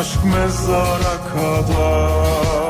Aşk mezara kadar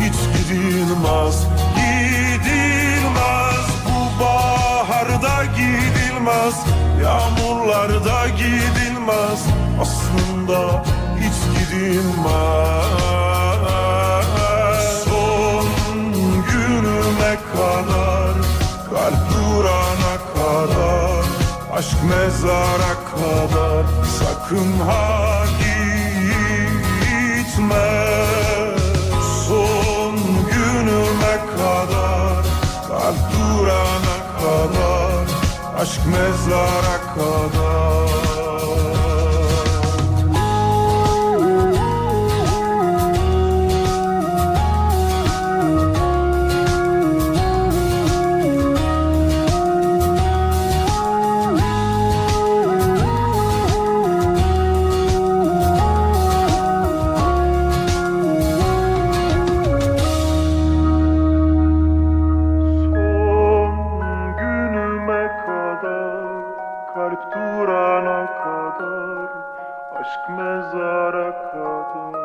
hiç gidilmez, gidilmez. Bu baharda gidilmez, yağmurlarda gidilmez. Aslında hiç gidilmez. Son günüme kadar, kalp durana kadar Aşk mezara kadar. Sakın ha Aşk mezara kadar aşk mezara kadar